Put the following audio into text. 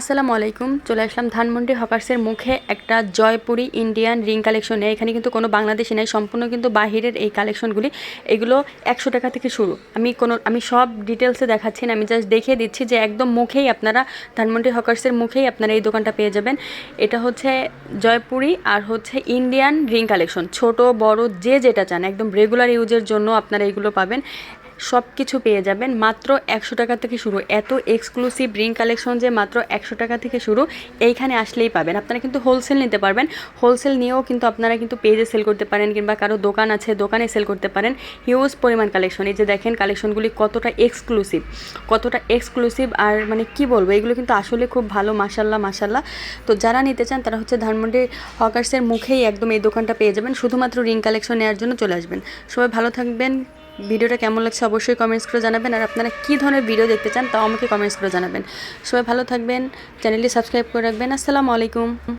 আসসালামু আলাইকুম, চলে আসলাম ধানমন্ডি হকার্সের মুখে একটা জয়পুরি ইন্ডিয়ান রিং কালেকশন নেই এখানে কিন্তু কোনো বাংলাদেশি নেই, সম্পূর্ণ কিন্তু বাহিরের এই কালেকশনগুলি এগুলো একশো টাকা থেকে শুরু। আমি কোনো, আমি সব ডিটেলসে দেখাচ্ছি না, আমি জাস্ট দেখিয়ে দিচ্ছি যে একদম মুখেই আপনারা, ধানমন্ডি হকার্সের মুখেই আপনারা এই দোকানটা পেয়ে যাবেন। এটা হচ্ছে জয়পুরি আর হচ্ছে ইন্ডিয়ান রিং কালেকশন ছোট, বড়, যে যেটা চান, একদম রেগুলার ইউজের জন্য আপনারা এগুলো পাবেন। সব কিছু পেয়ে যাবেন। মাত্র একশো টাকা থেকে শুরু। এত এক্সক্লুসিভ রিং কালেকশন যে মাত্র একশো টাকা থেকে শুরু, এইখানে আসলেই পাবেন। আপনারা কিন্তু হোলসেল নিতে পারবেন। হোলসেল নিয়েও কিন্তু আপনারা কিন্তু পেজে সেল করতে পারেন কিংবা কারও দোকান আছে, দোকানে সেল করতে পারেন। হিউজ পরিমাণ কালেকশন এই যে দেখেন কালেকশনগুলি কতটা এক্সক্লুসিভ কতটা এক্সক্লুসিভ আর মানে কি বলব, এগুলো কিন্তু আসলে খুব ভালো মাসাল্লাহ মাসাল্লাহ তো যারা নিতে চান, তারা হচ্ছে ধানমন্ডি হকার্সের মুখেই একদম এই দোকানটা পেয়ে যাবেন। শুধুমাত্র রিং কালেকশন নেওয়ার জন্য চলে আসবেন। সবাই ভালো থাকবেন। ভিডিওটা কেমন লাগছে অবশ্যই কমেন্টস করে জানাবেন। আর আপনারা কী ধরনের ভিডিও দেখতে চান তাও আমাকে কমেন্টস করে জানাবেন। সবাই ভালো থাকবেন চ্যানেলটি সাবস্ক্রাইব করে রাখবেন। আসসালামু আলাইকুম।